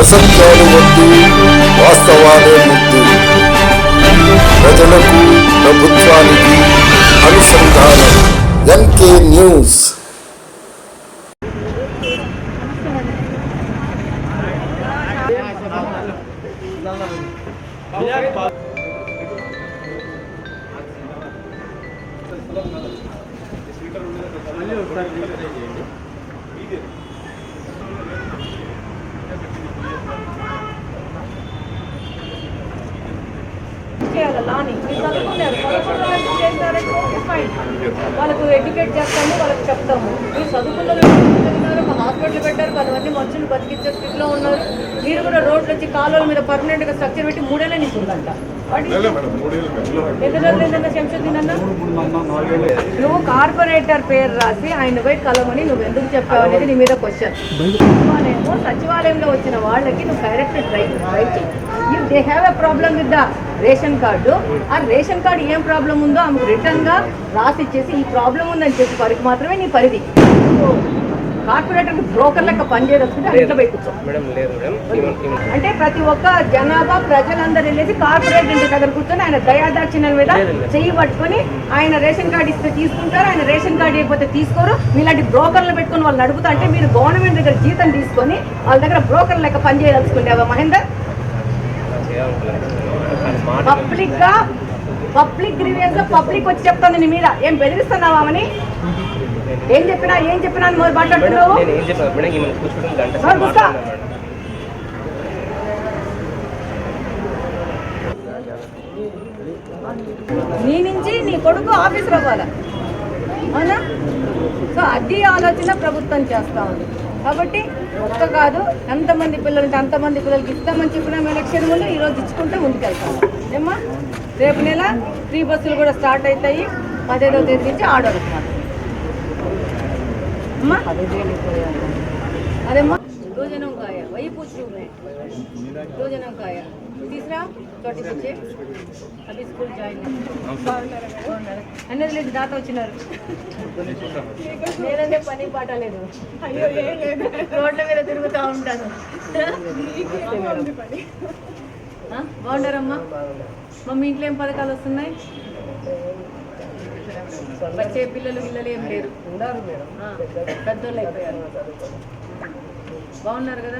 అసత్యాలు వద్దు వాస్తవాలే ముద్దు ప్రజలకు ప్రభుత్వానికి అనుసంధానం ఎన్కే న్యూస్ చేయాలి లాని మీరు చదువుకున్నారు. చదువుకున్న వాళ్ళు ఏం చేస్తారంటే ఓకే ఫైన్ వాళ్ళకు ఎడ్యుకేట్ చేస్తాము వాళ్ళకి చెప్తాము. మీరు చదువుకున్న వాళ్ళు ఉన్నారు, ఒక హాస్పిటల్ పెట్టారు కొంతమంది మనుషులు బతికించే స్థితిలో ఉన్నారు. మీరు కూడా రోడ్లు వచ్చి కాలువల మీద పర్మనెంట్గా స్ట్రక్చర్ పెట్టి మూడేళ్ళ నుంచి ఉందంట నువ్వు కార్పొరేటర్ పేరు రాసి ఆయన పోయి కలవని నువ్వు ఎందుకు చెప్పావు అనేది నీ మీద క్వశ్చన్ సచివాలయంలో వచ్చిన వాళ్ళకి నువ్వు direct right right you they have a problem with the ration card. ఆ రేషన్ కార్డు ఏం ప్రాబ్లం ఉందో ఆమెకు రిటర్న్గా రాసి ఇచ్చేసి ఈ ప్రాబ్లం ఉందని చెప్పి వరకు మాత్రమే నీ పరిధి. కార్పొరేటర్ బ్రోకర్ లెక్క పనిచేయదలుచుకుంటే అంటే ప్రతి ఒక్క జనాభా ప్రజలందరూ వెళ్ళేసి కార్పొరేట్ ఇంటి దగ్గర కూర్చొని ఆయన దయాదాక్షిణ్యం మీద చెయ్యి పట్టుకొని ఆయన రేషన్ కార్డు ఇస్తే తీసుకుంటారు ఆయన రేషన్ కార్డు ఇవ్వకపోతే తీసుకోరు. మీలాంటి బ్రోకర్లు పెట్టుకొని వాళ్ళు నడుపుతా అంటే మీరు గవర్నమెంట్ దగ్గర జీతం తీసుకొని వాళ్ళ దగ్గర బ్రోకర్ లెక్క పనిచేయదలుచుకునేవా మహేందర్? పబ్లిక్గా పబ్లిక్ గ్రీవియన్స్ పబ్లిక్ వచ్చి చెప్తుంది నీ మీద. ఏం బెదిరిస్తున్నావా అని ఏం చెప్పినా ఏం చెప్పినా అని మాట్లాడుతున్నావు? నీ నుంచి నీ కొడుకు ఆఫీస్ అవ్వాలి అవునా? సో అది ఆలోచన ప్రభుత్వం చేస్తా ఉంది. కాబట్టి ఒక్క కాదు ఎంతమంది పిల్లలంటే అంతమంది పిల్లలకి ఇస్తామని చెప్పిన మేము నెక్స్ట్ ఈ ఈరోజు ఇచ్చుకుంటూ ముందుకెళ్తాము ఏమ్మా? రేపు నెల ఫ్రీ బస్సులు కూడా స్టార్ట్ అవుతాయి. పదిహేడవ తేదీ నుంచి ఆర్డర్ అమ్మా? అదేమ్మా? భోజనం కాయ వైపు పూజ భోజనం కాయ తీసరా చోటి పిచ్చే అది స్కూల్ జాయిన్ అన్నది లేదు దాత వచ్చినారు నేనంటే పని పాట లేదు రోడ్ల మీద తిరుగుతూ ఉంటాను ఆ? బాగుండారమ్మా మమ్మీ ఇంట్లో ఏం పథకాలు వస్తున్నాయి వచ్చే పిల్లలు పిల్లలు ఏం లేరు ఆ, పెద్దోళ్ళు అయిపోయారు బాగున్నారు కదా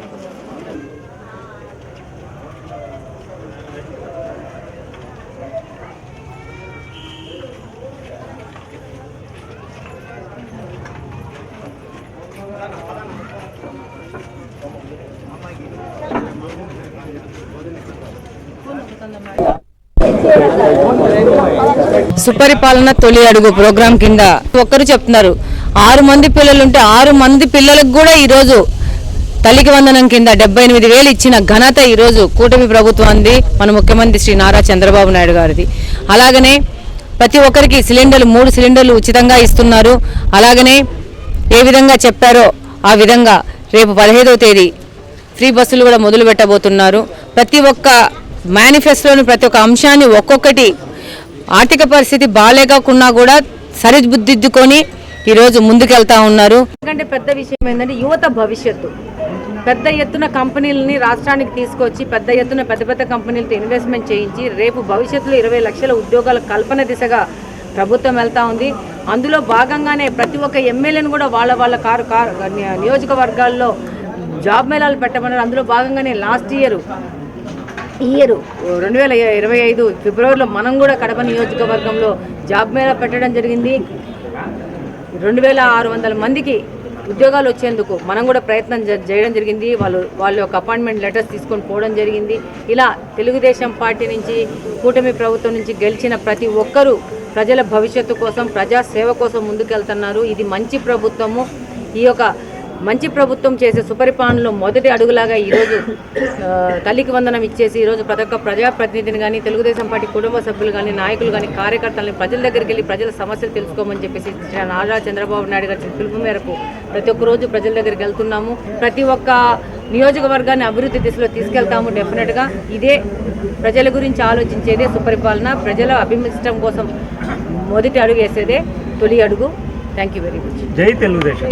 సుపరిపాలన తొలి అడుగు ప్రోగ్రాం కింద ఒక్కరు చెప్తున్నారు. ఆరు మంది పిల్లలు ఉంటే ఆరు మంది పిల్లలకు కూడా ఈరోజు తల్లికి వందనం కింద డెబ్బై ఎనిమిది వేలు ఇచ్చిన ఘనత ఈరోజు కూటమి ప్రభుత్వాన్ని మన ముఖ్యమంత్రి శ్రీ నారా చంద్రబాబు నాయుడు గారిది. అలాగనే ప్రతి ఒక్కరికి సిలిండర్లు మూడు సిలిండర్లు ఉచితంగా ఇస్తున్నారు. అలాగనే ఏ విధంగా చెప్పారో ఆ విధంగా రేపు పదిహేదవ తేదీ ఫ్రీ బస్సులు కూడా మొదలు పెట్టబోతున్నారు. ప్రతి ఒక్క మేనిఫెస్టోని ప్రతి ఒక్క అంశాన్ని ఒక్కొక్కటి ఆర్థిక పరిస్థితి బాగాలేకుండా కూడా సరిదిద్దుకొని ఈరోజు ముందుకెళ్తా ఉన్నారు. ఎందుకంటే పెద్ద విషయం ఏంటంటే యువత భవిష్యత్తు. పెద్ద ఎత్తున కంపెనీలని రాష్ట్రానికి తీసుకొచ్చి పెద్ద ఎత్తున పెద్ద పెద్ద కంపెనీలతో ఇన్వెస్ట్మెంట్ చేయించి రేపు భవిష్యత్తులో ఇరవై లక్షల ఉద్యోగాల కల్పన దిశగా ప్రభుత్వం వెళ్తా ఉంది. అందులో భాగంగానే ప్రతి ఒక్క ఎమ్మెల్యేను కూడా వాళ్ళ వాళ్ళ కారు కారు నియోజకవర్గాల్లో జాబ్ మేళాలు పెట్టమన్నారు. అందులో భాగంగానే లాస్ట్ ఇయర్ ఈ ఇయర్ రెండు వేల ఇరవై ఐదు ఫిబ్రవరిలో మనం కూడా కడప నియోజకవర్గంలో జాబ్ మేళా పెట్టడం జరిగింది. రెండు వేల ఆరు వందల మందికి ఉద్యోగాలు వచ్చేందుకు మనం కూడా ప్రయత్నం జ- చేయడం జరిగింది. వాళ్ళు వాళ్ళ యొక్క అపాయింట్మెంట్ లెటర్స్ తీసుకొని పోవడం జరిగింది. ఇలా తెలుగుదేశం పార్టీ నుంచి కూటమి ప్రభుత్వం నుంచి గెలిచిన ప్రతి ఒక్కరూ ప్రజల భవిష్యత్తు కోసం ప్రజాసేవ కోసం ముందుకెళ్తున్నారు. ఇది మంచి ప్రభుత్వము. ఈ యొక్క మంచి ప్రభుత్వం చేసే సుపరిపాలనలో మొదటి అడుగులాగా ఈరోజు తల్లికి వందనం ఇచ్చేసి ఈరోజు ప్రతి ఒక్క ప్రజాప్రతినిధిని కానీ తెలుగుదేశం పార్టీ కుటుంబ సభ్యులు కానీ నాయకులు కానీ కార్యకర్తలని ప్రజల దగ్గరికి వెళ్ళి ప్రజల సమస్యలు తెలుసుకోమని చెప్పేసి నారా చంద్రబాబు నాయుడు గారి పిలుపు మేరకు ప్రతి ఒక్క రోజు ప్రజల దగ్గరికి వెళ్తున్నాము. ప్రతి ఒక్క నియోజకవర్గాన్ని అభివృద్ధి దిశలో తీసుకెళ్తాము డెఫినెట్గా ఇదే ప్రజల గురించి ఆలోచించేదే సుపరిపాలన. ప్రజల అభిమిష్టం కోసం మొదటి అడుగు వేసేదే తొలి అడుగు. థ్యాంక్ యూ వెరీ మచ్ జై తెలుగుదేశం.